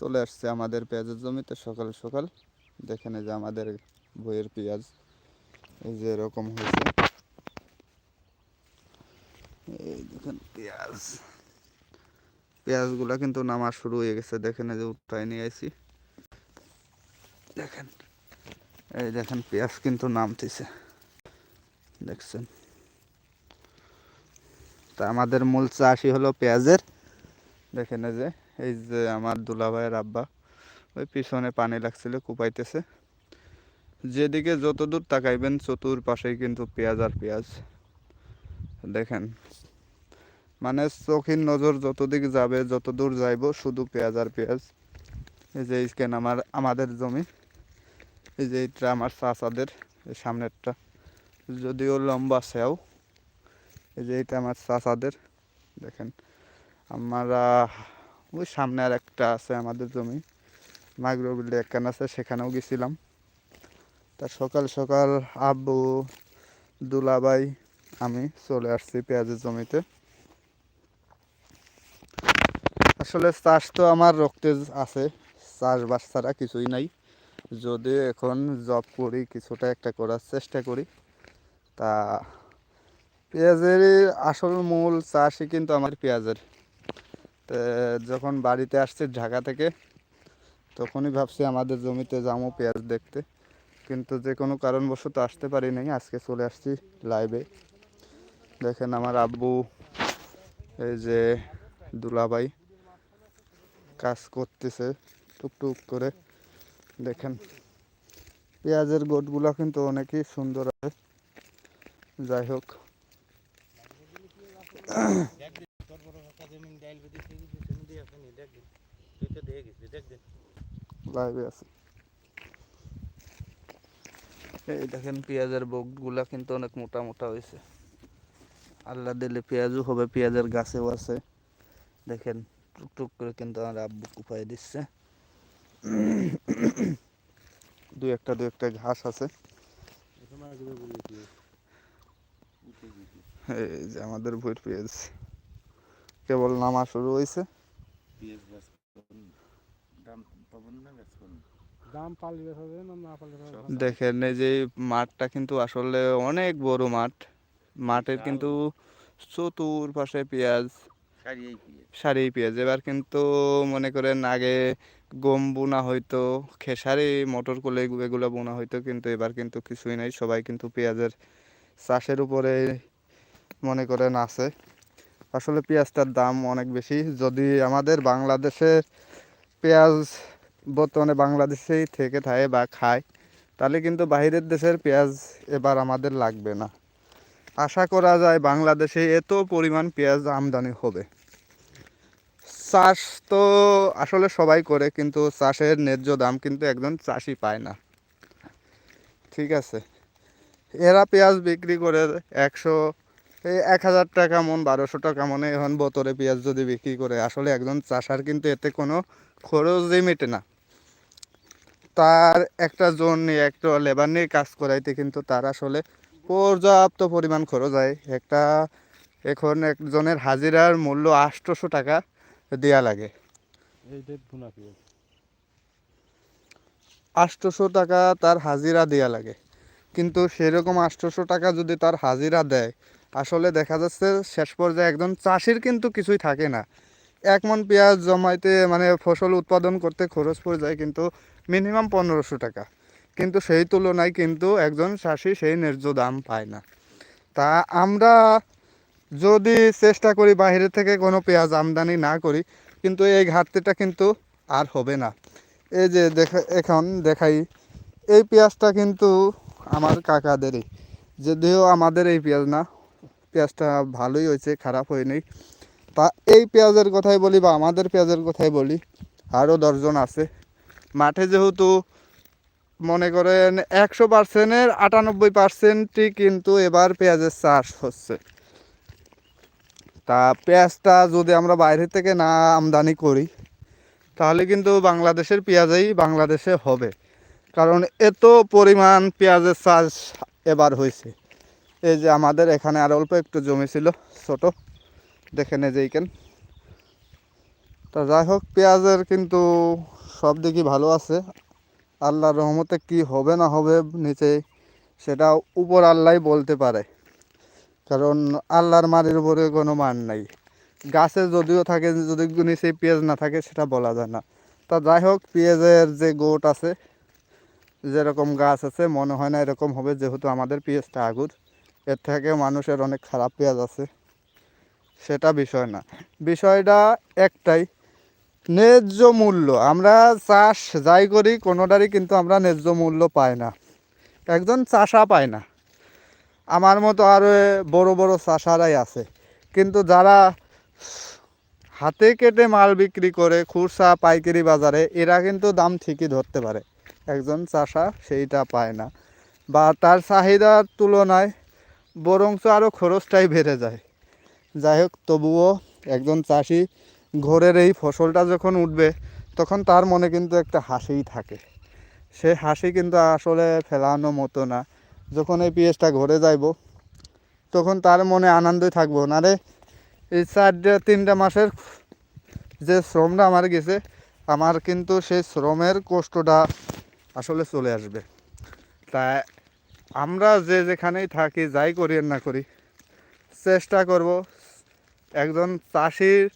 চলে আসছে আমাদের পেঁয়াজের জমিতে সকাল সকাল। দেখেন যে আমাদের বইয়ের পেঁয়াজ, এই যে এরকম হয়েছে। এই দেখেন পেঁয়াজ। পেঁয়াজগুলা কিন্তু নামা শুরু হয়ে গেছে। দেখেন যে উঠাই নিয়ে আইছি। দেখেন, এই দেখেন পেঁয়াজ কিন্তু নামতেছে। দেখছেন? তা আমাদের মূল চাষই হলো পেঁয়াজের। দেখেন যে এই যে আমার দুলাভাইয়ের আব্বা, ওই পিছনে পানি লাগছিল, কুপাইতেছে। যেদিকে যত দূর তাকাইবেন, চতুর পাশেই কিন্তু পেঁয়াজ আর পেঁয়াজ। দেখেন মানে চোখের নজর যতদিক যাবে যত দূর যাইব, শুধু পেঁয়াজ আর পেঁয়াজ। এই যে এইখানে আমার, আমাদের জমি। এই যে এইটা আমার চাচাদের, এই সামনেরটা। যদিও লম্বা সেও। এই যে এটা আমার চাচাদের। দেখেন, আমরা ওই সামনে আর একটা আছে আমাদের জমি। মাইগ্রোবিলে একখান আছে, সেখানেও গেছিলাম। তা সকাল সকাল আব্বু, দুলাভাই, আমি চলে আসছি পেঁয়াজের জমিতে। আসলে চাষ তো আমার রক্তে আছে, চাষবাস ছাড়া কিছুই নাই। যদি এখন জব করি, কিছুটা একটা করার চেষ্টা করি, তা পেঁয়াজের আসল মূল চাষই কিন্তু আমার পেঁয়াজের। তা যখন বাড়িতে আসছি ঢাকা থেকে, তখনই ভাবছি আমাদের জমিতে যাব পেঁয়াজ দেখতে। কিন্তু যে কোনো কারণবশত আসতে পারি নাই, আজকে চলে আসছি লাইভে দেখেন আমার আব্বু, এই যে দুলাভাই কাজ করতেছে টুকটুক করে। দেখেন, পেঁয়াজের গোটগুলো কিন্তু অনেকই সুন্দর আছে। যাই হোক। জমিন ডাইল বেদি থেকে জমি দিয়ে আসেনি দেখ দিন তুই তো দেখে গেছিস দেখ দিন লাইভে আছে। এই দেখেন পেঁয়াজের বকগুলা কিন্তু অনেক মোটা মোটা হয়েছে। আল্লাহ দিলে পেঁয়াজও হবে পেঁয়াজের গাছেও আছে। দেখেন টুকটুক করে কিন্তু আমার আব্বু কুপাই দিচ্ছে। দু একটা দু একটা ঘাস আছে। এই যে আমাদের ভুঁইর পেঁয়াজ। কেবল নামা শুরু হয়েছে দেখেন এই যে মাঠটা কিন্তু আসলে অনেক বড় মাঠ। মাঠের কিন্তু চতুর পাশে পেঁয়াজ। সারি পেঁয়াজ। এবার কিন্তু মনে করেন আগে গম বোনা হইতো খেসারি মটর কোলে এগুলো বোনা হইতো কিন্তু এবার কিন্তু কিছুই নাই। সবাই কিন্তু পেঁয়াজের চাষের উপরে মনে করেন আছে। আসলে পেঁয়াজটার দাম অনেক বেশি। যদি আমাদের বাংলাদেশে পেঁয়াজ বর্তমানে বাংলাদেশেই থেকে থাকে বা খায়, তাহলে কিন্তু বাইরের দেশের পেঁয়াজ এবার আমাদের লাগবে না। আশা করা যায় বাংলাদেশে এত পরিমাণ পেঁয়াজ আমদানি হবে। চাষ তো আসলে সবাই করে, কিন্তু চাষের ন্যায্য দাম কিন্তু একজন চাষি পায় না। ঠিক আছে? এরা পেঁয়াজ বিক্রি করে একশো এই এক হাজার টাকা মন বারোশো টাকা মনে এখন বোতলে পেঁয়াজ যদি বিক্রি করে আসলে একজন চাষার কিন্তু এতে কোনো খরচই মেটে না। তার একটা জোন নিয়ে একটা লেবার নিয়ে কাজ করাইতে কিন্তু তার আসলে পর্যাপ্ত পরিমাণ খরচ হয়। একটা এখন একজনের হাজিরার মূল্য আটশোশো টাকা দেয়া লাগে। আটশোশো টাকা তার হাজিরা দেয়া লাগে। কিন্তু সেরকম আটশোশো টাকা যদি তার হাজিরা দেয় আসলে দেখা যাচ্ছে শেষ পর্যায়ে একজন চাষির কিন্তু কিছুই থাকে না। এক মন পেঁয়াজ জমাইতে মানে ফসল উৎপাদন করতে খরচ পড়ে যায় কিন্তু মিনিমাম পনেরোশো টাকা। কিন্তু সেই তুলনায় কিন্তু একজন চাষি সেই ন্যায্য দাম পায় না। তা আমরা যদি চেষ্টা করি বাইরে থেকে কোনো পেঁয়াজ আমদানি না করি, কিন্তু এই ঘাটতিটা কিন্তু আর হবে না। এই যে দেখা, এখন দেখাই, এই পেঁয়াজটা কিন্তু আমার কাকাদেরই, যদিও আমাদের এই পেঁয়াজ না পেঁয়াজটা ভালোই হয়েছে, খারাপ হয়নি। তা এই পেঁয়াজের কথাই বলি বা আমাদের পেঁয়াজের কথাই বলি, আরও দশজন আছে। মাঠে যেহেতু মনে করেন একশো পার্সেন্টের আটানব্বই পার্সেন্টই কিন্তু এবার পেঁয়াজের চাষ হচ্ছে। তা পেঁয়াজটা যদি আমরা বাইরে থেকে না আমদানি করি, তাহলে কিন্তু বাংলাদেশের পেঁয়াজই বাংলাদেশে হবে। কারণ এত পরিমাণ পেঁয়াজের চাষ এবার হয়েছে। এই যে আমাদের এখানে আর অল্প একটু জমি ছিল, ছোট। দেখে এই যে এইখান। তা যাই হোক, পেঁয়াজের কিন্তু সব দিকই ভালো আছে। আল্লাহর রহমতে কি হবে না হবে নিচে, সেটা উপর আল্লাহই বলতে পারে। কারণ আল্লাহর মারের উপরে কোনো মান নাই। গাছে যদিও থাকে, যদি নিচে পেঁয়াজ না থাকে, সেটা বলা যায় না। তা যাই হোক, পেঁয়াজের যে গোট আছে, যেরকম গাছ আছে, মনে হয় না এরকম হবে, যেহেতু আমাদের পেঁয়াজটা আগুর। এর থেকে মানুষের অনেক খারাপ পেঁয়াজ আছে। সেটা বিষয় না। বিষয়টা একটাই, ন্যায্য মূল্য। আমরা চাষ যাই করি, কোনোটারই কিন্তু আমরা ন্যায্য মূল্য পাই না। একজন চাষা পায় না। আমার মতো আরও বড় বড় চাষারাই আছে। কিন্তু যারা হাতে কেটে মাল বিক্রি করে খুচরা পাইকারি বাজারে, এরা কিন্তু দাম ঠিকই ধরতে পারে। একজন চাষা সেইটা পায় না। বা তার চাহিদার তুলনায় বরঞ্চ আরও খরচটাই বেড়ে যায়। যাই হোক তবুও একজন চাষি ঘরের এই ফসলটা যখন উঠবে, তখন তার মনে কিন্তু একটা হাসিই থাকে। সে হাসি কিন্তু আসলে ফেলানো মতো না। যখন এই পেঁয়াজটা ঘরে যাইব, তখন তার মনে আনন্দই থাকব না রে। এই চারটে তিনটা মাসের যে শ্রমটা আমার গেছে, আমার কিন্তু সেই শ্রমের কষ্টটা আসলে চলে আসবে। তাই আমরা যে যেখানেই থাকি, যাই করি না করি, চেষ্টা করব একজন চাষির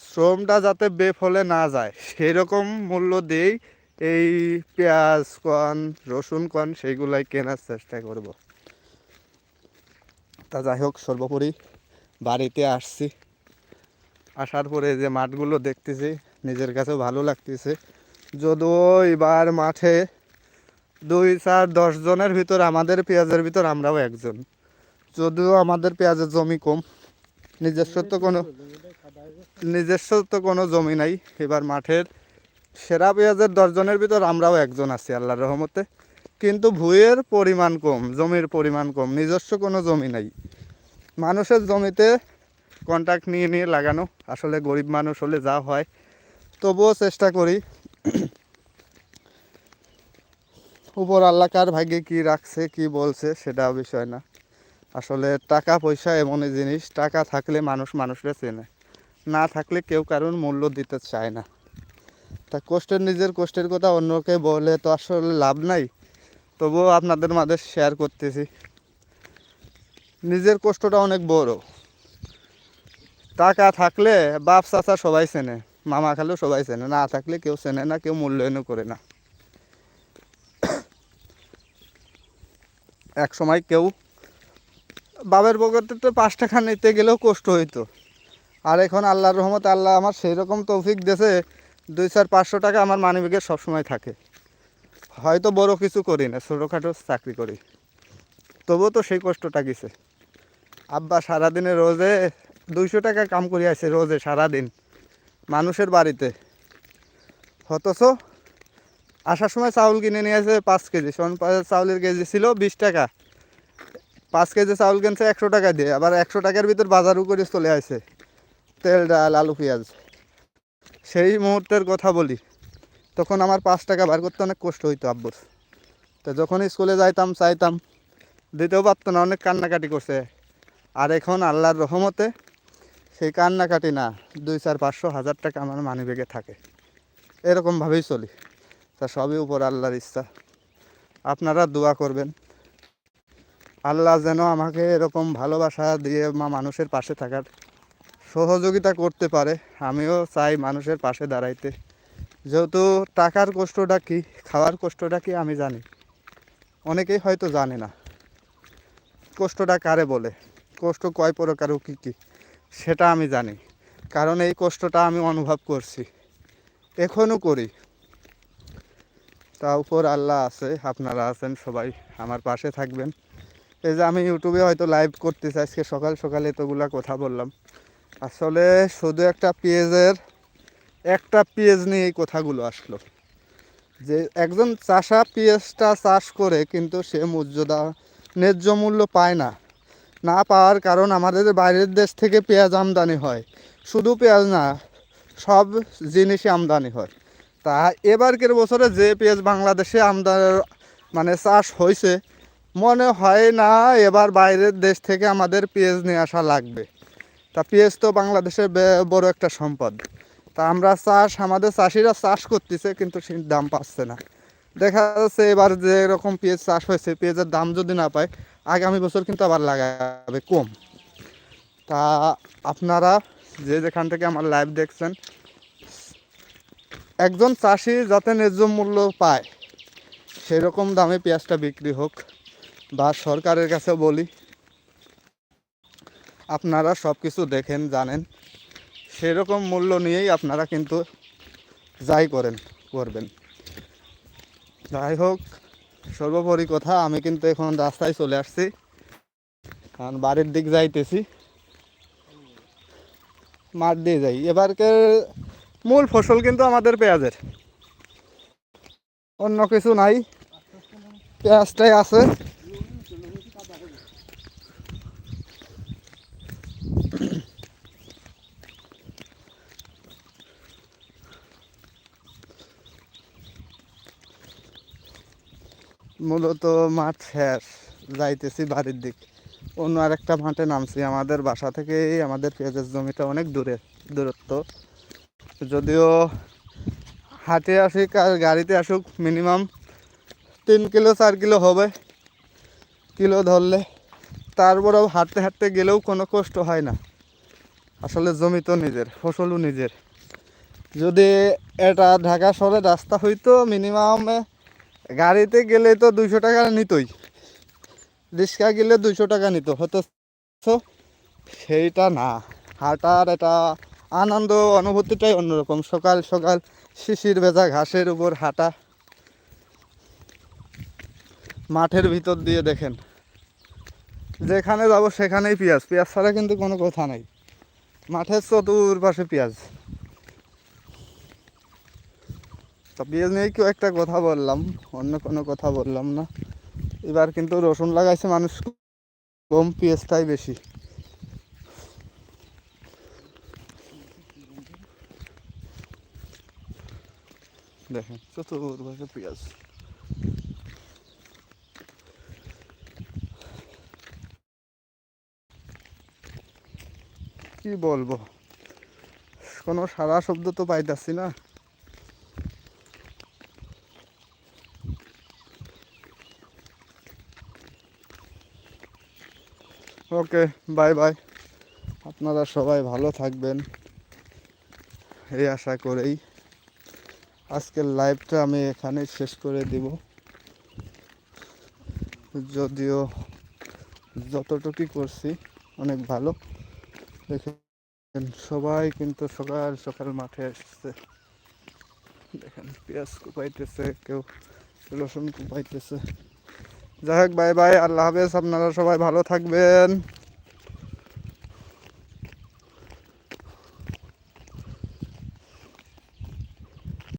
শ্রমটা যাতে বেফলে না যায়। সেই রকম মূল্য দিয়েই এই পেঁয়াজ কন, রসুন কন, সেইগুলাই কেনার চেষ্টা করব। তা যাই হোক, সর্বোপরি বাড়িতে আসছি। আসার পরে যে মাঠগুলো দেখতেছি, নিজের কাছে ভালো লাগতেছে। যদিও এবার মাঠে দুই চার দশ জনের ভিতর আমাদের পেঁয়াজের ভিতর আমরাও একজন। যদিও আমাদের পেঁয়াজের জমি কম। নিজস্ব তো কোনো নিজস্ব তো কোনো জমি নাই। এবার মাঠের সেরা পেঁয়াজের দশজনের ভিতর আমরাও একজন আছি, আল্লাহর রহমতে। কিন্তু ভুঁইয়ের পরিমাণ কম, জমির পরিমাণ কম, নিজস্ব কোনো জমি নাই। মানুষের জমিতে কন্ট্রাক্ট নিয়ে নিয়ে লাগানো। আসলে গরিব মানুষ হলে যা হয়, তবুও চেষ্টা করি উপর আল্লাহ কার ভাগ্যে কি রাখছে, কি বলছে সেটা বিষয় না। আসলে টাকা, পয়সা এমনই জিনিস, টাকা থাকলে মানুষ মানুষরে চেনে। না থাকলে কেউ কারোর মূল্য দিতে চায় না। তা কষ্টের নিজের কষ্টের কথা অন্যকে বলে তো আসলে লাভ নাই। তবুও আপনাদের মাঝে শেয়ার করতেছি। নিজের কষ্টটা অনেক বড়। টাকা থাকলে বাপ, চাচা সবাই চেনে, মামা খালেও সবাই চেনে। না থাকলে কেউ চেনে না, কেউ মূল্যায়নও করে না। এক সময় কেউ বাবের পকেটে পাঁচ টাকা নিতে গেলেও কষ্ট হইতো। আর এখন আল্লাহর রহমত, আল্লাহ আমার সেই রকম তৌফিক দেশে দুই চার পাঁচশো টাকা আমার মানিব্যাগে সবসময় থাকে। হয়তো বড় কিছু করি না, ছোটোখাটো চাকরি করি। তবুও তো সেই কষ্টটা গেছে। আব্বা সারাদিনে রোজে দুইশো টাকা কাম করে আছে রোজে সারাদিন। মানুষের বাড়িতে। অথচ আসার সময় চাউল কিনে নিয়ে আসে পাঁচ কেজি। শোন চাউলের কেজি ছিল বিশ টাকা। পাঁচ কেজি চাউল কিনছে একশো টাকা দিয়ে, আবার একশো টাকার ভিতর বাজারও করে চলে আসে তেল, ডাল, আলু, পেঁয়াজ। সেই মুহূর্তের কথা বলি। তখন আমার পাঁচ টাকা বার করতে অনেক কষ্ট হইতো আব্বুর। তো যখন স্কুলে যাইতাম, চাইতাম, দিতেও পারতো না, অনেক কান্নাকাটি করছে। আর এখন আল্লাহর রহমতে সেই কান্নাকাটি না, দুই, চার, পাঁচশো, হাজার টাকা আমার মানিব্যাগে থাকে। এরকমভাবেই চলি। তা সবই উপর আল্লাহর ইচ্ছা। আপনারা দোয়া করবেন। আল্লাহ যেন আমাকে এরকম ভালোবাসা দিয়ে মা মানুষের পাশে থাকার সহযোগিতা করতে পারে। আমিও চাই মানুষের পাশে দাঁড়াইতে। যেহেতু টাকার কষ্টটা কি, খাওয়ার কষ্টটা কি আমি জানি। অনেকেই হয়তো জানে না। কষ্টটা কারে বলে? কষ্ট কয় প্রকার ও কী কী, সেটা আমি জানি। কারণ এই কষ্টটা আমি অনুভব করছি। এখনও করি। তা উপর আল্লাহ আছে, আপনারা আছেন, সবাই আমার পাশে থাকবেন। এই যে আমি ইউটিউবে হয়তো লাইভ করতেছি, আজকে সকাল সকালে এতগুলা কথা বললাম। আসলে শুধু একটা পেঁয়াজের একটা পেঁয়াজ নিয়ে এই কথাগুলো আসলো। যে একজন চাষা পেঁয়াজটা চাষ করে, কিন্তু সে মর্যাদা, ন্যায্য মূল্য পায় না। না পাওয়ার কারণ আমাদের বাইরের দেশ থেকে পেঁয়াজ আমদানি হয়। শুধু পেঁয়াজ না, সব জিনিসই আমদানি হয়। তা এবারকের বছরে যে পেঁয়াজ বাংলাদেশে আমদানি মানে চাষ হয়েছে, মনে হয় না এবার বাইরের দেশ থেকে আমাদের পেঁয়াজ নিয়ে আসা লাগবে। তা পেঁয়াজ তো বাংলাদেশের বড় একটা সম্পদ। তা আমরা চাষ, আমাদের চাষিরা চাষ করতেছে, কিন্তু সেই দাম পাচ্ছে না। দেখা যাচ্ছে এবার যে এরকম পেঁয়াজ চাষ হয়েছে, পেঁয়াজের দাম যদি না পায়, আগামী বছর কিন্তু আবার লাগাবে কম। তা আপনারা যে যেখান থেকে আমার লাইভ দেখছেন একজন চাষি যাতে ন্যায্য মূল্য পায়, সেরকম দামে পেঁয়াজটা বিক্রি হোক বা সরকারের কাছে বলি। আপনারা সব কিছু দেখেন, জানেন, সেরকম মূল্য নিয়েই আপনারা কিন্তু যাই করেন, করবেন। যাই হোক, সর্বোপরি কথা, আমি কিন্তু এখন রাস্তায় চলে আসছি, কারণ বাড়ির দিক যাইতেছি। মাঠ দিয়ে যাই। এবারকে মূল ফসল কিন্তু আমাদের পেঁয়াজের। অন্য কিছু নাই। পেঁয়াজটাই আছে। মূলত মাঠ শেষ। যাইতেছি বাড়ির দিক। অন্য আরেকটা মাঠে নামছি। আমাদের বাসা থেকে আমাদের পেঁয়াজের জমিটা অনেক দূরে, দূরত্ব। যদিও হাটে আসুক আর গাড়িতে আসুক মিনিমাম তিন কিলো, চার কিলো হবে। কিলো ধরলে তারপরেও হাঁটতে হাঁটতে গেলেও কোনো কষ্ট হয় না। আসলে জমি তো নিজের, ফসলও নিজের। যদি এটা ঢাকা শহরে রাস্তা হইতো মিনিমাম গাড়িতে গেলে তো দুইশো টাকা নিতই। রিক্সা গেলে দুইশো টাকা নিত হতো সেইটা না। হাঁটার এটা আনন্দ অনুভূতিটাই অন্যরকম। সকাল সকাল শিশির ভেজা ঘাসের উপর হাঁটা। মাঠের ভিতর দিয়ে দেখেন। যেখানে যাব সেখানেই পেঁয়াজ। পেঁয়াজ ছাড়া কিন্তু কোনো কথা নাই। মাঠের চতুর্পাশে পেঁয়াজ। তো পেঁয়াজ নিয়ে কেউ একটা কথা বললাম, অন্য কোনো কথা বললাম না। এবার কিন্তু রসুন লাগাইছে মানুষ, কম পেঁয়াজটাই বেশি। দেখেন, কত চতুর্পাশে পেঁয়াজ। কি বলব? কোনো সারা শব্দ তো পাইতাছি না। Okay, bye bye. আপনারা সবাই ভালো থাকবেন। এই আশা করেই। আজকের লাইভটা আমি এখানে শেষ করে দিব। যদিও যতটুকুই করছি অনেক ভালো। দেখেন, সবাই কিন্তু সকাল সকাল মাঠে আসছে। দেখেন, পেঁয়াজ কুপাইতেছে, কেউ রসুন কুপাইতেছে। যাই হোক বাই বাই আল্লাহ হাফেজ, আপনারা সবাই ভালো থাকবেন।